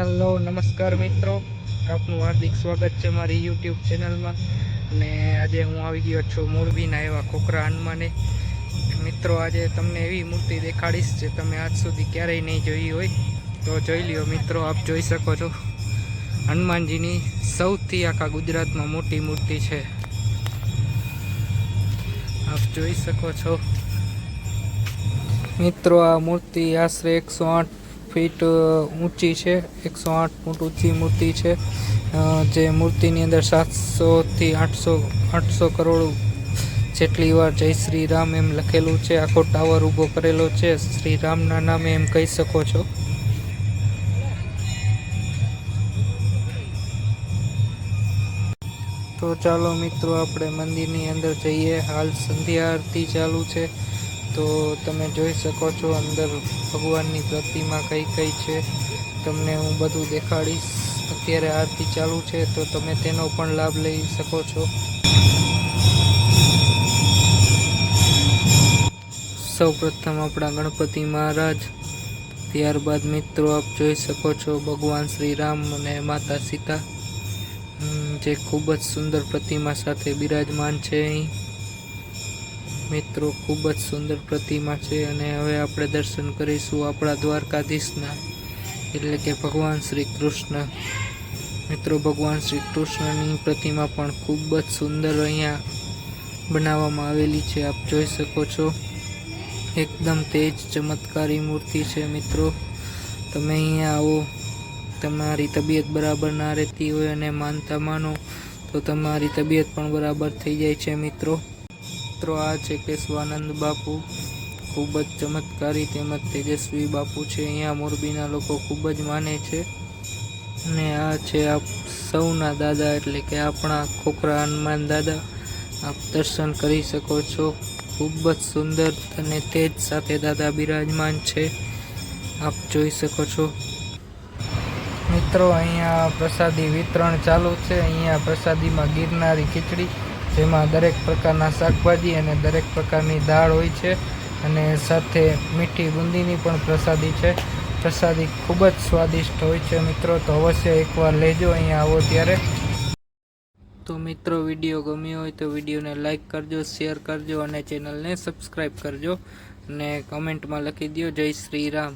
Hello નમસ્કાર મિત્રો. આપનું હાર્દિક સ્વાગત છે મારી યુટ્યુબ ચેનલમાં અને આજે હું આવી ગયો છું મોરબીના એવા ખોખરા હનુમાને. મિત્રો, આજે તમને એવી મૂર્તિ દેખાડીશ જે તમે આજ સુધી ક્યારેય નહીં જોઈ હોય. તો જોઈ લ્યો મિત્રો, આપ જોઈ શકો છો. હનુમાનજીની સૌથી આખા ગુજરાતમાં મોટી મૂર્તિ છે. આપ જોઈ શકો છો. મિત્રો, આ મૂર્તિ આશરે એકસો આઠ ફીટ ઊંચી છે, એકસો આઠ ફૂટ ઊંચી મૂર્તિ છે. જે મૂર્તિની અંદર સાતસોથી આઠસો આઠસો કરોડ જેટલી વાર જય શ્રી રામ એમ લખેલું છે. આખો ટાવર ઊભો કરેલો છે. શ્રી રામના નામે એમ કહી શકો છો. તો ચાલો મિત્રો, આપણે મંદિરની અંદર જઈએ. હાલ સંધ્યા આરતી ચાલુ છે. તો તમે જોઈ શકો છો અંદર ભગવાનની પ્રતિમા કઈ કઈ છે. તમને હું બધું દેખાડીશ. અત્યારે આરતી ચાલુ છે, તો તમે તેનો પણ લાભ લઈ શકો છો. સૌ પ્રથમ આપણા ગણપતિ મહારાજ. ત્યારબાદ મિત્રો આપ જોઈ શકો છો ભગવાન શ્રી રામ અને માતા સીતા. જે ખૂબ જ સુંદર પ્રતિમા સાથે બિરાજમાન છે અહીં. મિત્રો, ખૂબ જ સુંદર પ્રતિમા છે અને હવે આપણે દર્શન કરીશું આપણા દ્વારકાધીશના, એટલે કે ભગવાન શ્રી કૃષ્ણ. મિત્રો, ભગવાન શ્રી કૃષ્ણની પ્રતિમા પણ ખૂબ જ સુંદર અહીંયા બનાવવામાં આવેલી છે, આપ જોઈ શકો છો. એકદમ તેજ, ચમત્કારી મૂર્તિ છે, મિત્રો. તમે અહીંયા આવો, તમારી તબિયત બરાબર ના રહેતી હોય અને માનતા માનો, તો તમારી તબિયત પણ બરાબર થઈ જાય છે, મિત્રો. મિત્રો, આ છે કેશવાનંદ બાપુ. ખૂબ જ ચમત્કારી તેમજ તેજસ્વી બાપુ છે. અહીંયા મોરબીના લોકો ખૂબ જ માને છે. અને આ છે આપ સૌના દાદા એટલે કે આપણા ખોખરા હનુમાન દાદા. આપ દર્શન કરી શકો છો. ખૂબ જ સુંદર અને તેજ સાથે દાદા બિરાજમાન છે. આપ જોઈ શકો છો. મિત્રો, અહીંયા પ્રસાદી વિતરણ ચાલુ છે. અહીંયા પ્રસાદીમાં ગિરનારી ખીચડી જેમાં દરેક પ્રકારના શાકભાજી અને દરેક પ્રકારની દાળ હોય છે અને સાથે મીઠી બુંદીની પણ પ્રસાદી છે. પ્રસાદી ખૂબ જ સ્વાદિષ્ટ હોય છે. મિત્રો, તો અવશ્ય એકવાર લેજો, અહીંયા આવો ત્યારે. તો મિત્રો, વીડિયો ગમ્યો હોય તો વિડીયોને લાઇક કરજો, શેર કરજો અને ચેનલને સબસ્ક્રાઈબ કરજો અને કમેન્ટમાં લખી દો જય શ્રી રામ.